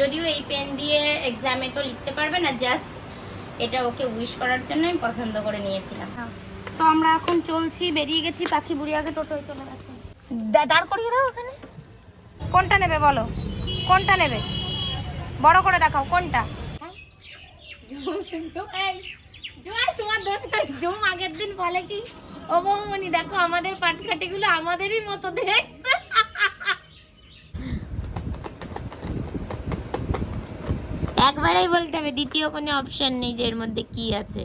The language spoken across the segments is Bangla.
যদিও এই পেন দিয়ে এক্সামে তো লিখতে পারবে না জাস্ট এটা ওকে উইশ করার জন্য আমি পছন্দ করে নিয়েছিলাম। তো আমরা এখন চলছি বেরিয়ে গেছি পাখি বুড়ি আগে টোটোয় চলে গেছে। দাঁড় করিয়ে দাও ওখানে। কোনটা নেবে বলো? কোনটা নেবে? বড় করে দেখাও কোনটা? তোমার দোষ নাই। জুম আগের দিন বলে কি? ও বৌমনি দেখো আমাদের পাটকাঠিগুলো আমাদেরই মতো দেখতে। একবারেই বলতে হবে দ্বিতীয় কোনো অপশন নেই যে এর মধ্যে কি আছে।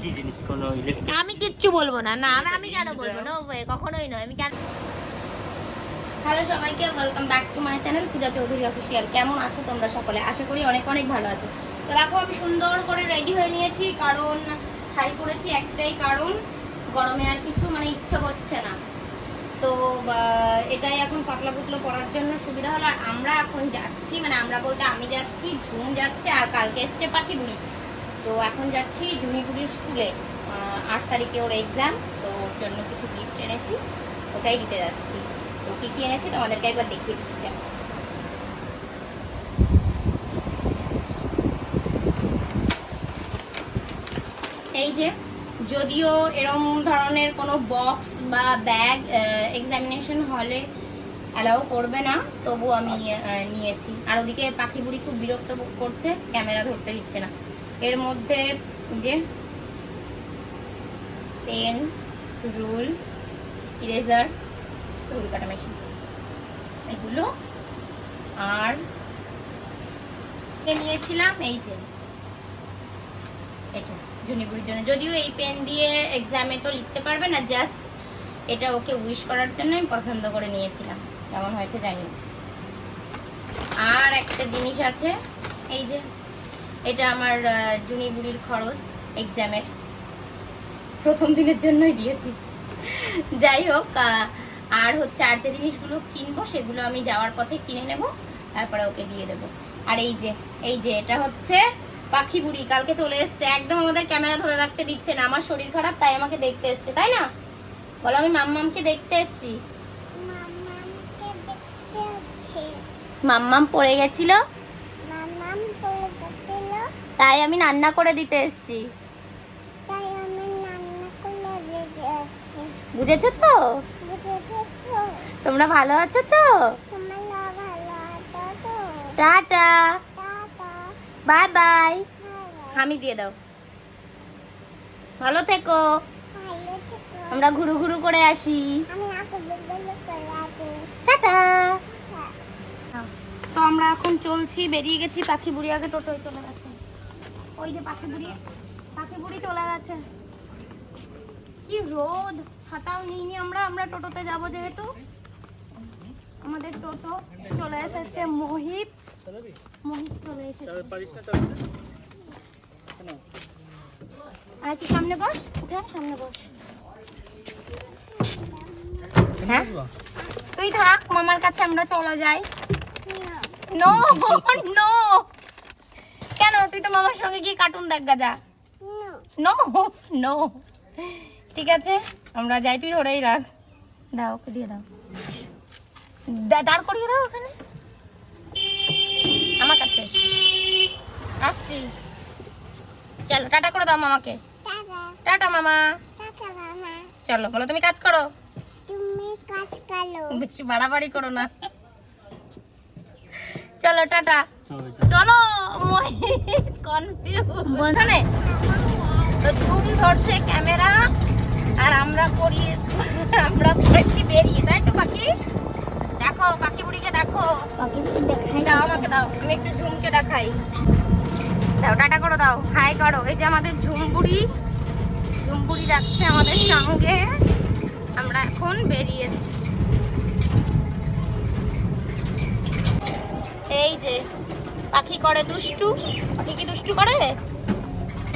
কি জিনিস? কোনো ইলেকট্রিক আমি কিচ্ছু বলব না না আমি আমি কেন বলব? না কখনোই নয় আমি কেন হ্যালো সবাইকে welcome back to my channel Puja Chowdhury official কেমন আছো তোমরা সকলে? আশা করি অনেক অনেক ভালো আছো। তো দেখো আমি সুন্দর করে রেডি হয়ে নিয়েছি কারণ শাড়ি পরেছি একটাই কারণ গরমে আর কিছু মানে ইচ্ছা করছে না। তো এটাই এখন পাতলা পুতলো পরার জন্য সুবিধা হলো। আর আমরা এখন যাচ্ছি মানে আমরা বলতে আমি যাচ্ছি ঝুম যাচ্ছে, আর কালকে এসছে পাখি বুড়ি তো এখন যাচ্ছি ঝুমিপুরির স্কুলে আট তারিখে ওর এক্সাম তো ওর জন্য কিছু গিফট এনেছি। ওটাই দিতে যাচ্ছি। তো কী কী এনেছি তোমাদেরকে একবার দেখিয়ে দিতে চাই। এই যে, যদিও এরম ধরনের কোনো বক্স বা ব্যাগ এক্সামিনেশন হলে অ্যালাউ করবে না তবু আমি নিয়েছি। আর ওদিকে পাখি বুড়ি খুব বিরক্ত করছে ক্যামেরা ধরতে দিচ্ছে না। এর মধ্যে যে পেন রুল ইরেজার রুল কাটা মেশিন এগুলো আর নিয়েছিলাম? এই যে। এটা জুনিপুরির জন্য। যদিও এই পেন দিয়ে এক্সামে তো লিখতে পারবে না জাস্ট এটা ওকে উইশ করার জন্য আমি পছন্দ করে নিয়েছিলাম। কেমন হয়েছে জানি আর একটা জিনিস আছে, এই যে, এটা আমার জুনি বুড়ির খরচ এক্সামের প্রথম দিনের জন্যই দিয়েছি। যাই হোক আর হচ্ছে আর যে জিনিসগুলো কিনবো, সেগুলো আমি যাওয়ার পথে কিনে নেব, তারপরে ওকে দিয়ে দেবো। আর এই যে এই যে, এটা হচ্ছে পাখি বুড়ি। কালকে চলে এসছে। একদম আমাদের ক্যামেরা ধরে রাখতে দিচ্ছে না। আমার শরীর খারাপ, তাই আমাকে দেখতে এসছে, তাই না? বলো, আমি মাম্মামকে দেখতে এসছি। মাম্মাম পড়ে গেছিল? তাই আমি রান্না করে দিতে এসছি। বুঝেছ তো? তোমরা ভালো আছো তো? টাটা। Bye bye. আমি দিয়ে দাও। ভালো থেকো। আমরা ঘুরু ঘুরু করে আসি। টাটা। তো আমরা এখন চলছি বেরিয়ে গেছি পাখি বুড়ি আগে টোটোয় চলে গেছে। ওই যে পাখি বুড়ি পাখি বুড়ি চলে গেছে। কি রোদ ছাতাও নিইনি আমরা আমরা টোটোতে যাব যেহেতু। আমাদের টোটো চলে এসেছে মোহিত। মোহিত চলে এসেছে। আর কি সামনে বস উঠে সামনে বস। হ্যাঁ? তুই থাক মামার কাছে আমরা চলে যাই। নো নো কেন? তুই তো মামার সঙ্গে গিয়ে কার্টুন দেখ গা যা নো নো ঠিক আছে আমরা যাই তুই ধরেই রাখ। দাও ওকে দিয়ে দাও। দাঁড় করিয়ে দাও ওখানে। আমার কাছে। আসছি। চলো টাটা করে দাও মামাকে। টাটা। টাটা মামা টাটা মামা। চলো বলো তুমি কাজ করো। তুমি কাজ করো। বেশি বাড়াবাড়ি করো না। চলো টাটা। চলো কনফিউজ তো ঝুম ধরছে ক্যামেরা আর আমরা করি আমরা পড়েছি বেরিয়ে তাই তো পাখি? দেখো পাখি বুড়িকে দেখো। দেখাই দাও আমাকে দাও। আমি একটু ঝুমকে দেখাই। দাও টাটা করো দাও। হাই করো। এই যে আমাদের ঝুমবুড়ি ঝুমবুড়ি যাচ্ছে আমাদের সঙ্গে। আমরা এখন বেরিয়েছি। এই যে, পাখি করে দুষ্টু। পাখি কি দুষ্টু করে?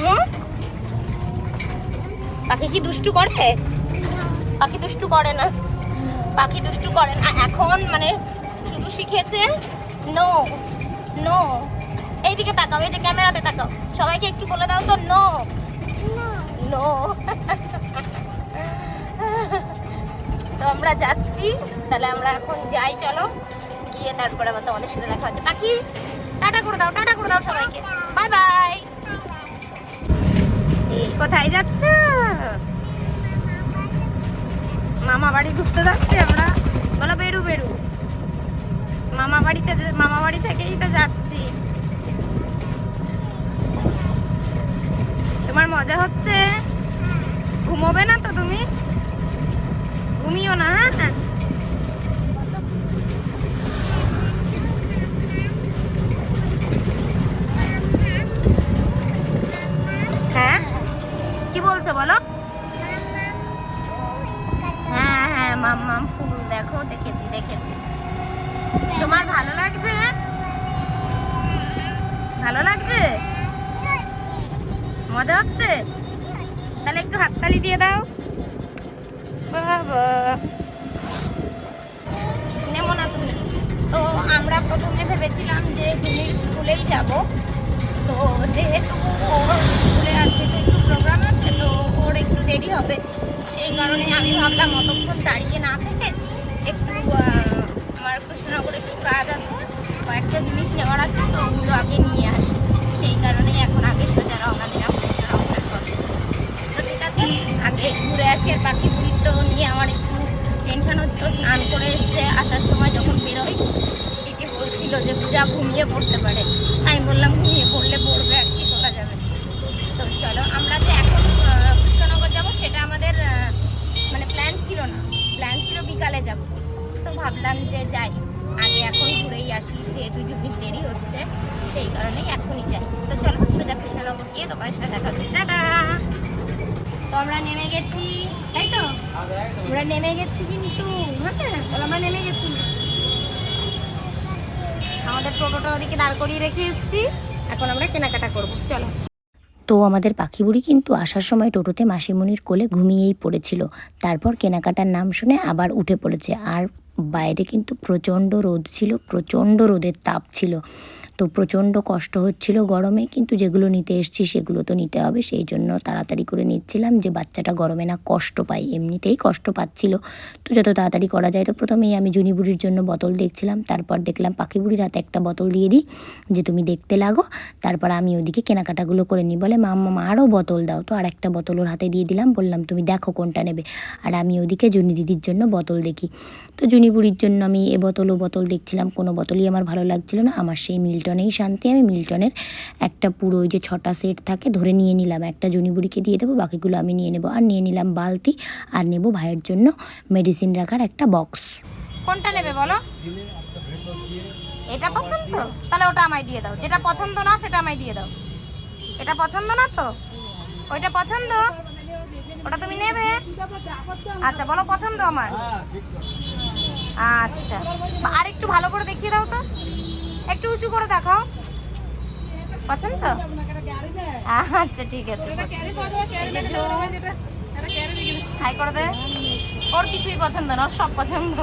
হুম? পাখি কি দুষ্টু করে? পাখি দুষ্টু করে না। পাখি দুষ্টু করে না। এখন মানে শুধু শিখেছে নো নো এইদিকে তাকাও, এই যে ক্যামেরাতে তাকাও। সবাইকে একটু বলে দাও তো নো নো তো আমরা যাচ্ছি, তাহলে আমরা এখন যাই, চলো। গিয়ে তারপরে আবার তোমাদের সাথে দেখা হচ্ছে। পাখি, টাটা করে দাও, টাটা করে দাও সবাইকে। Bye bye. এই, কোথায় যাচ্ছ? মামা বাড়ি ঘুরতে যাচ্ছি আমরা। বলো, বেরু বেরু। মামা বাড়িতে মামা বাড়ি থেকেই তো যাচ্ছি। তোমার মজা হচ্ছে? ঘুমোবে না তো তুমি? ঘুমিও না হ্যাঁ? হ্যাঁ? কি বলছো বলো? হ্যাঁ হ্যাঁ মাম মাম, ফুল দেখো, দেখেছি দেখেছি। তোমার ভালো লাগছে? ভালো লাগছে? মজা হচ্ছে? তাহলে একটু হাততালি দিয়ে দাও। বাবা। নেমো না তুমি। তো আমরা প্রথমে ভেবেছিলাম যে জুনির স্কুলেই যাব। তো যেহেতু ওর স্কুলে আজকে তো একটু প্রোগ্রাম আছে, তো ওর একটু দেরি হবে। সেই কারণে আমি ভাবলাম অতক্ষণ দাঁড়িয়ে না থেকে একটু আমার কৃষ্ণনগরে একটু কাজ আছে, কয়েকটা জিনিস নেওয়ার আছে, তো ওগুলো আগে নিয়ে আসি। সেই কারণেই এখন আগে সোজা রওনা দিলাম কৃষ্ণনগরের পথে তো ঠিক আছে আগে ঘুরে আসি আর পাখি বুড়ির তো নিয়ে আমার একটু টেনশন হচ্ছে স্নান করে এসছে, আসার সময় যখন বেরোই দিদি বলছিল যে পূজা ঘুমিয়ে পড়তে পারে। আমি বললাম, ঘুমিয়ে পড়লে পড়বে আর কি করা যাবে তো চলো, আমরা যে এখন কৃষ্ণনগর যাব, সেটা আমাদের মানে প্ল্যান ছিল না। প্ল্যান ছিল বিকালে যাব। তো ভাবলাম যে যাই, আগে এখন ঘুরেই আসি, যেহেতু জুবির দেরি হচ্ছে, সেই কারণেই এখনই যাই। তো চলো, সোজা কৃষ্ণনগর গিয়ে তোমাদের সাথে দেখা হচ্ছে। টাটা! তো আমরা নেমে গেছি। তাই তো? আমরা নেমে গেছি কিন্তু হ্যাঁ আমরা নেমে গেছি। আমাদের টোটোটা ওদিকে দাঁড় করিয়ে রেখে এসেছি। এখন আমরা কেনাকাটা করব। চলো। তো আমাদের পাখি বুড়ি কিন্তু আসার সময় টোটোতে মাসিমণির কোলে ঘুমিয়েই পড়েছিল। তারপর কেনাকাটার নাম শুনে আবার উঠে পড়েছে। আর বাইরে কিন্তু প্রচণ্ড রোদ ছিল, প্রচণ্ড রোদের তাপ ছিল। তো প্রচণ্ড কষ্ট হচ্ছিল গরমে, কিন্তু যেগুলো নিতে এসছি সেগুলো তো নিতে হবে। সেই জন্য তাড়াতাড়ি করে নিচ্ছিলাম যে বাচ্চাটা গরমে না কষ্ট পায়, এমনিতেই কষ্ট পাচ্ছিল। তো যত তাড়াতাড়ি করা যায়, তো প্রথমেই আমি জুনি বুড়ির জন্য বোতল দেখছিলাম। তারপর দেখলাম পাখি বুড়ির হাতে একটা বোতল দিয়ে দিই যে তুমি দেখতে লাগো। তারপর আমি ওদিকে কেনাকাটাগুলো করে নিই। বলে, মা মামা আরও বোতল দাও। তো আর একটা বোতল ওর হাতে দিয়ে দিলাম। বললাম, তুমি দেখো কোনটা নেবে। আর আমি ওদিকে জুনি দিদির জন্য বোতল দেখি। তো জুনি বুড়ির জন্য আমি এ বোতল, ও বোতল দেখছিলাম। কোনো বোতলই আমার ভালো লাগছিল না। আমার সেই মিল্টনেই শান্তি, আমি মিল্টনের একটা পুরো ওই যে ছটা সেট থাকে, ধরে নিয়ে নিলাম। একটা জুনি বুড়িকে দিয়ে দেবো, বাকিগুলো আমি নিয়ে নেব। আর নিয়ে নিলাম বালতি আর নেব ভাইয়ের জন্য মেডিসিন রাখার একটা বক্স কোনটা নেবে বলো? এটা পছন্দ? তাহলে ওটা আমায় দিয়ে দাও। যেটা পছন্দ না, সেটা আমায় দিয়ে দাও। এটা পছন্দ না তো? ওইটা পছন্দ? ওটা তুমি নেবে? আচ্ছা বলো পছন্দ আমার। আচ্ছা। আর একটু ভালো করে দেখিয়ে দাও তো। একটু উঁচু করে দেখাও। পছন্দ? তো আচ্ছা ঠিক আছে। হাই করে দে। ওর কিছুই পছন্দ না সব পছন্দ।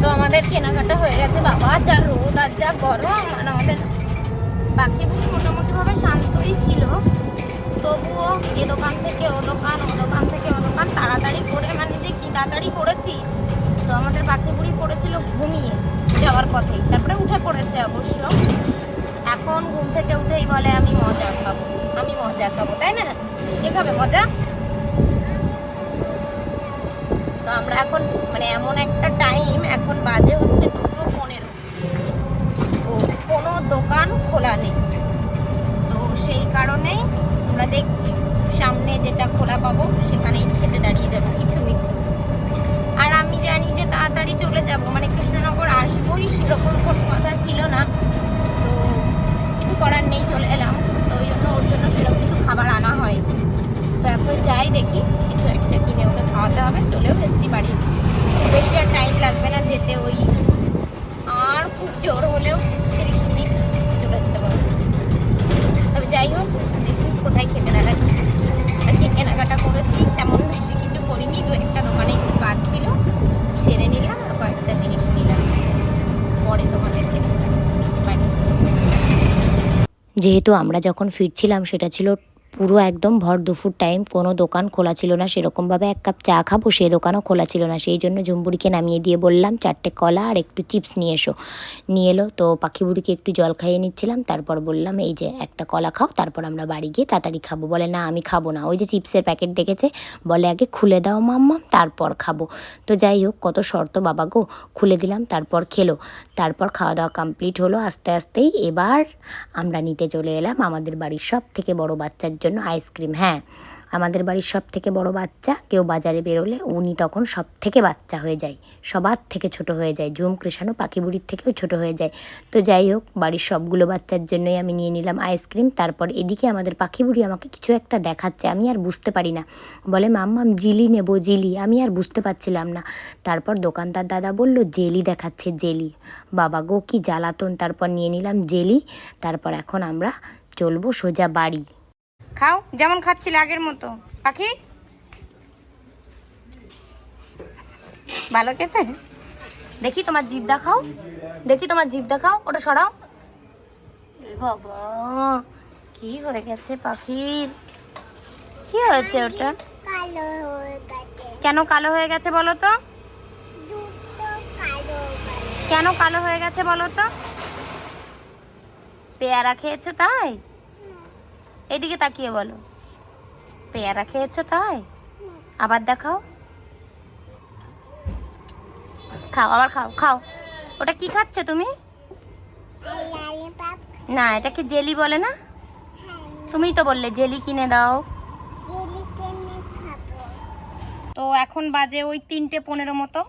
তো আমাদের কেনাকাটা হয়ে গেছে বাবা যা রোদ আর যা গরম আর আমাদের বাকি মোটামুটি ভাবে শান্তই ছিল। তবুও এ দোকান থেকে ও দোকান ও দোকান থেকে ও দোকান তাড়াতাড়ি করে মানে যে কি তাড়াতাড়ি করেছি তো আমাদের বাকি বুড়ি পড়েছিল ঘুমিয়ে। যাওয়ার পথেই। তারপরে উঠে পড়েছে অবশ্য। এখন ঘুম থেকে উঠেই বলে, আমি মজা খাব, আমি মজা খাব। তাই না? খাবে মজা? তো আমরা এখন মানে এমন একটা টাইম এখন বাজে হচ্ছে দুটো পনেরো। তো কোনো দোকান খোলা নেই। তো সেই কারণেই আমরা দেখছি, সামনে যেটা খোলা পাবো, সেখানেই খেতে দাঁড়িয়ে যাব, কিছু মিছু। আর আমি জানি যে তাড়াতাড়ি চলে যাব। মানে কৃষ্ণনগর আসবোই, সেরকম কোনো কথা ছিল না। তো কিছু করার নেই, চলে এলাম। তো ওই জন্য ওর জন্য সেরকম কিছু খাবার আনা হয় তো এখন যাই দেখি, কিছু একটা কিনে ওকে খাওয়াতে হবে। চলেও এসছি বাড়ি। বেশি আর টাইম লাগবে না যেতে ওই আর খুব জোর হলেও তিরিশ মিনিট চলে যেতে পারব। তবে যাই হোক, দেখি কোথায় খেতে দাঁড়াই আর কেনাকাটা করেছি, তেমন বেশি কিছু করিনি তো একটা দোকানে। কাজ ছিল সেরে নিলাম আর কয়েকটা জিনিস নিলাম। পরে তোমাদেরকে যেহেতু আমরা যখন ফিরছিলাম, সেটা ছিল পুরো একদম ভর দুপুর টাইম কোনো দোকান খোলা ছিল না, সেরকমভাবে এক কাপ চা খাব সেই দোকানও খোলা ছিল না। সেই জন্য জম্বুরিকে নামিয়ে দিয়ে বললাম, চারটে কলা আর একটু চিপস নিয়ে এসো। নিয়ে এলো, তো পাখি বুড়িকে একটু জল খাইয়ে নিচ্ছিলাম, তারপর বললাম, এই যে একটা কলা খাও, তারপর আমরা বাড়ি গিয়ে তাড়াতাড়ি খাব। বলে, না, আমি খাব না। ওই যে চিপসের প্যাকেট দেখেছে, বলে, আগে খুলে দাও মাম্মাম, তারপর খাব। তো যাই হোক, কত শর্ত, বাবা গো, খুলে দিলাম, তারপর খেলো। তারপর খাওয়া দাওয়া কমপ্লিট হলো, আস্তে আস্তেই এবার আমরা নিতে চলে এলাম আমাদের বাড়ির সব থেকে বড় বাচ্চার জন্য আইসক্রিম। হ্যাঁ আমাদের বাড়ির সব থেকে বড় বাচ্চা, কেউ বাজারে বেরোলে উনি তখন সব থেকে বাচ্চা হয়ে যায়, সবার থেকে ছোট হয়ে যায়, ঝুম কৃষাণু পাখি বুড়ির থেকেও ছোট হয়ে যায়। তো যাই হোক, বাড়ির সবগুলো বাচ্চার জন্যই আমি নিয়ে নিলাম আইসক্রিম, তারপর এদিকে আমাদের পাখি বুড়ি আমাকে কিছু একটা দেখাচ্ছে, আমি আর বুঝতে পারি না। বলে মাম্মাম জিলি নেব, জিলি। আমি আর বুঝতে পারছিলাম না। তারপর দোকানদার দাদা বলল, জেলি দেখাচ্ছে, জেলি। বাবা, গো, কি জ্বালাতন। তারপর নিয়ে নিলাম জেলি, তারপর এখন আমরা চলবো সোজা বাড়ি। খাও যেমন খাচ্ছিলে আগের মতো। পাখি? ভালো খেতে? দেখি তোমার জিভ দেখাও দেখি তোমার জিভ দেখাও ওটা সরাও। বাবা কি হয়ে গেছে পাখির কি হয়েছে ওটা? কেন কালো হয়ে গেছে বলো তো? কেন কালো হয়ে গেছে বলো তো? পেয়ারা খেয়েছো তাই? এদিকে তাকিয়ে বলো। পেয়ারা খেয়েছো তাই? আবার দেখাও। খাও আবার খাও খাও। ওটা কি খাচ্ছ তুমি? না এটা কি জেলি বলে না? তুমিই তো বললে জেলি কিনে দাও। জেলি কিনে খাব। তো এখন বাজে ওই তিনটে পনেরো মতো।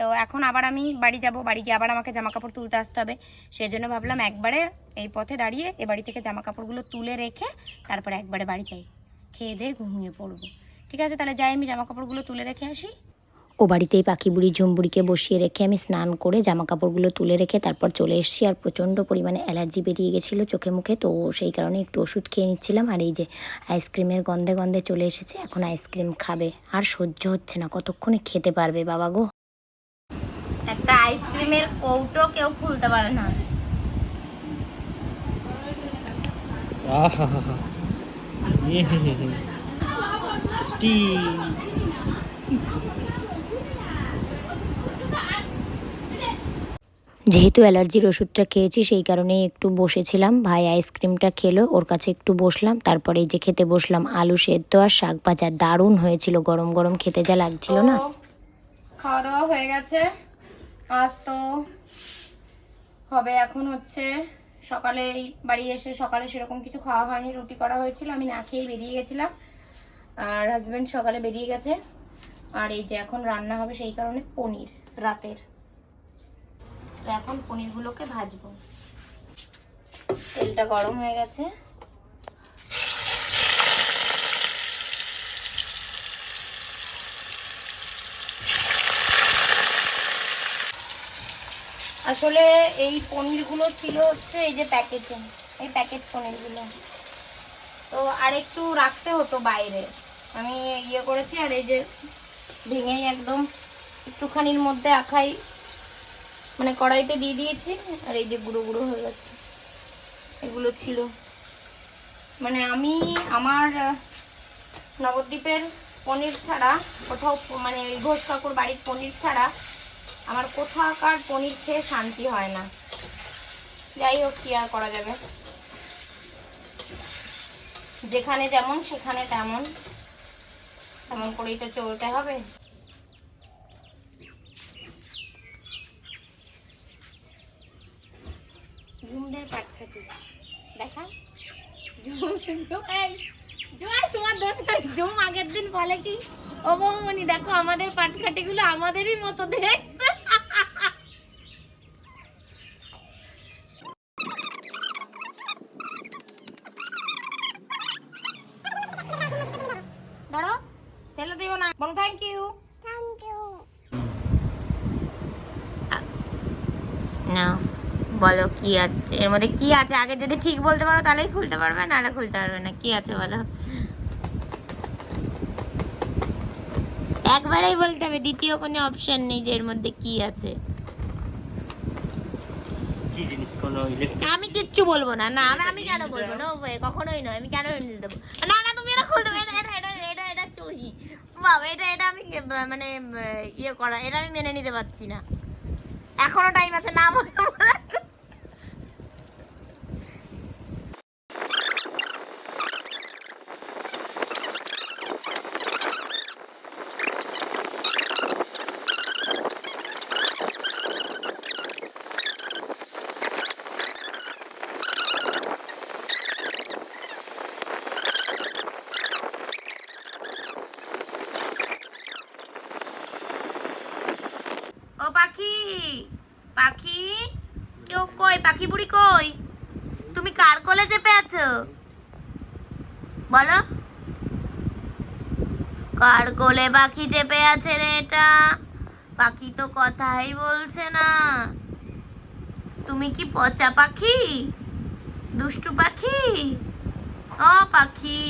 তো এখন আবার আমি বাড়ি যাব, বাড়ি গিয়ে আবার আমাকে জামা কাপড় তুলতে আসতে হবে। সেই জন্য ভাবলাম একবারে এই পথে দাঁড়িয়ে এ বাড়ি থেকে জামা কাপড়গুলো তুলে রেখে তারপরে একবারে বাড়ি যাই। খেয়ে দিয়ে ঘুমিয়ে পড়ব। ঠিক আছে, তাহলে যাই আমি জামা কাপড়গুলো তুলে রেখে আসি। ও বাড়িতেই পাখি বুড়ি ঝুমবুড়িকে বসিয়ে রেখে আমি স্নান করে জামা কাপড়গুলো তুলে রেখে তারপর চলে এসেছি আর প্রচণ্ড পরিমাণে অ্যালার্জি বেরিয়ে গেছিল চোখে মুখে, তো সেই কারণে একটু ওষুধ খেয়ে নিচ্ছিলাম। আর এই যে আইসক্রিমের গন্ধে গন্ধে চলে এসেছে, এখন আইসক্রিম খাবে। আর সহ্য হচ্ছে না, কতক্ষণে খেতে পারবে বাবা গো? একটা আইসক্রিমের কৌটো কেউ খুলতে পারে না। যেহেতু অ্যালার্জির ওষুধটা খেয়েছি সেই কারণেই একটু বসেছিলাম। ভাই আইসক্রিমটা খেলো ওর কাছে একটু বসলাম। তারপরে এই যে খেতে বসলাম আলু সেদ্ধ আর শাক ভাজা। দারুণ হয়েছিল গরম গরম খেতে যা লাগছিল না। খাওয়া দাওয়া হয়ে গেছে। আজ তো হবে, এখন হচ্ছে সকালে বাড়ি এসে সকালে সেরকম কিছু খাওয়া হয়নি, রুটি করা হয়েছিল, আমি না খেয়েই বেরিয়ে গেছিলাম। আর হাজব্যান্ড সকালে বেরিয়ে গেছে। আর এই যে এখন রান্না হবে সেই কারণে পনির, রাতের। তো এখন পনিরগুলোকে ভাজবো। তেলটা গরম হয়ে গেছে। আসলে এই পনিরগুলো ছিল হচ্ছে এই যে প্যাকেটে, এই প্যাকেট পনিরগুলো। তো আর একটু রাখতে হতো বাইরে। আমি ইয়ে করেছি আর এই যে ভেঙেই একদম একটুখানির মধ্যে আখাই মানে কড়াইতে দিয়ে দিয়েছি আর এই যে গুঁড়ো গুঁড়ো হয়ে গেছে। এগুলো ছিল। মানে আমি আমার নবদ্বীপের পনির ছাড়া কোথাও মানে ওই ঘোষ কাকুর বাড়ির পনির ছাড়া আমার কোথাও কোথাকার পনির খেয়ে শান্তি হয় না। যাই হোক, কি আর করা যাবে? যেখানে যেমন, সেখানে তেমন। তেমন করেই তো চলতে হবে। ঝুমদের পাট খাতি দেখা? তোমার। ঝুম আগের দিন বলে কি? দেখো আমাদের পাটখাটিগুলো আমাদেরই মতো দেখতে ধরো ফেলে দিও না বলো থ্যাংক ইউ থ্যাংক ইউ না বলো কি আছে? এর মধ্যে কি আছে? আগে যদি ঠিক বলতে পারো তাহলেই খুলতে পারবে নাহলে খুলতে পারবে না। কি আছে বলো? একবারেই বলতে হবে দ্বিতীয় কোনো অপশন নেই যে এর মধ্যে কি আছে। কি কি জিনিস? কোনো ইলেকট্রিক আমি কিচ্ছু বলব না না আমি- কেন বলব? না কখনোই নয় আমি কেন এনে দেবো? না না তুমি এটা খুলতে এটা এটা এটা এটা এটা চুরি। বাবা এটা এটা আমি মানে ইয়ে করা এটা আমি মেনে নিতে পারছি না। এখনও টাইম আছে না বলে ও পাখি পাখি কেউ কই পাখি বুড়ি কই তুমি কার কোলে চেপে আছো বলো কার কোলে পাখি চেপে আছে রে এটা। পাখি তো কথাই বলছে না। তুমি কি পচা পাখি? দুষ্টু পাখি? ও পাখি।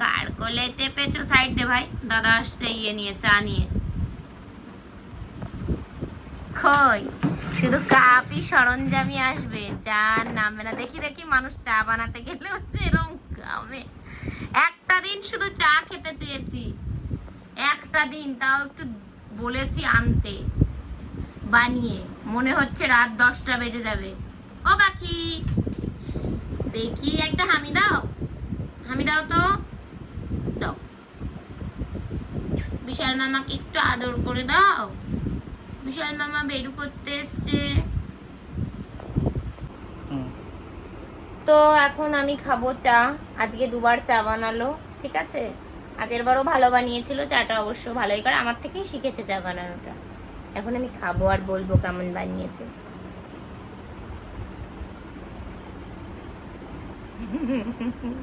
কার কোলে চেপেছো সাইড দে ভাই? দাদা আসছে ইয়ে নিয়ে, চা নিয়ে। কই? শুধু কাপই সরঞ্জামই আসবে, চা নামবে না। দেখি দেখি, মানুষ চা বানাতে গেলে হচ্ছে এরকম খাবে একটা দিন শুধু চা খেতে চেয়েছি। একটা দিন তাও একটু বলেছি আনতে। বানিয়ে। মনে হচ্ছে রাত দশটা বেজে যাবে। ও বাকি দেখি একটা হামি দাও। হামি দাও তো। দাও। বিশাল মামাকে একটু আদর করে দাও। বিশাল মামা বেরু করতে এসছে। তো এখন আমি খাব চা। আজকে দুবার চা বানালো ঠিক আছে? আগের বারও ভালো বানিয়েছিল চাটা অবশ্য ভালোই করে। আমার থেকেই শিখেছে চা বানানোটা। এখন আমি খাব আর বলব কেমন বানিয়েছে।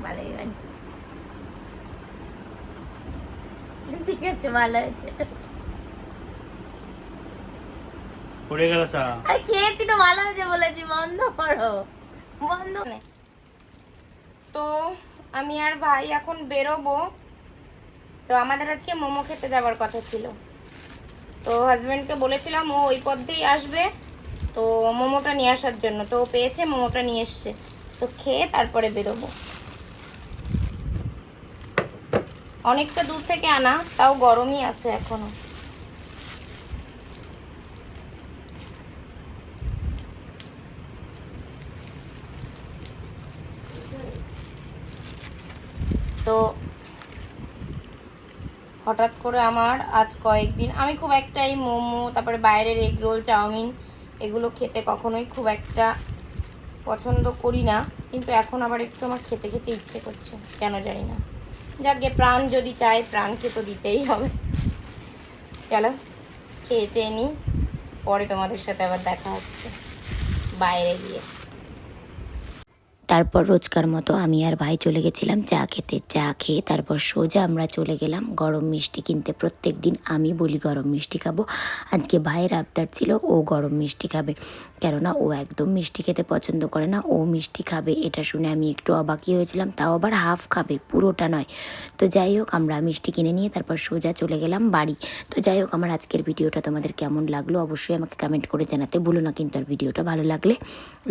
ভালোই বানিয়েছে। ঠিক আছে ভালো হয়েছে। পড়ে গেল চা? আরে খেয়েছি তো ভালো হয়েছে বলেছি। বন্ধ করো। বন্ধ। তো আমি আর ভাই এখন বেরোবো। তো আমাদের আজকে মোমো খেতে যাওয়ার কথা ছিল। তো হাজবেন্ডকে বলেছিলাম, ও ওই পথ আসবে, তো মোমোটা নিয়ে আসার জন্য। তো পেয়েছে, মোমোটা নিয়ে এসছে। তো খেয়ে তারপরে বেরোবো। অনেকটা দূর থেকে আনা, তাও গরমই আছে এখনও। তো হঠাৎ করে আমার আজ কয়েকদিন, আমি খুব একটা এই মোমো, তারপরে বাইরের এগ রোল, চাউমিন এগুলো খেতে কখনোই খুব একটা পছন্দ করি না, কিন্তু এখন আবার একটু আমার খেতে খেতে ইচ্ছে করছে, কেন জানি না। যাকে প্রাণ যদি চায়, প্রাণকে তো দিতেই হবে। চলো, খেয়ে চেয়ে নিই পরে তোমাদের সাথে আবার দেখা হচ্ছে, বাইরে গিয়ে। তারপর রোজকার মতো আমি আর ভাই চলে গেছিলাম চা খেতে। চা খেয়ে তারপর সোজা আমরা চলে গেলাম গরম মিষ্টি কিনতে। প্রত্যেক দিন আমি বলি গরম মিষ্টি খাব। আজকে ভাইয়ের আবদার ছিল ও গরম মিষ্টি খাবে। কেননা ও একদম মিষ্টি খেতে পছন্দ করে না, ও মিষ্টি খাবে। এটা শুনে আমি একটু অবাকই হয়েছিলাম। তাও আবার হাফ খাবে, পুরোটা নয়। তো যাই হোক, আমরা মিষ্টি কিনে নিয়ে তারপর সোজা চলে গেলাম বাড়ি। তো যাই হোক, আমার আজকের ভিডিওটা তোমাদের কেমন লাগল অবশ্যই আমাকে কমেন্ট করে জানাতে ভুলো না। কিন্তু আর ভিডিওটা ভালো লাগলে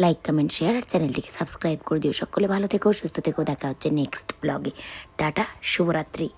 লাইক কমেন্ট শেয়ার আর চ্যানেলটিকে সাবস্ক্রাইব করে দিও। সকলে ভালো থেকো সুস্থ থেকো। দেখা হচ্ছে নেক্সট ব্লগে টাটা শুভরাত্রি।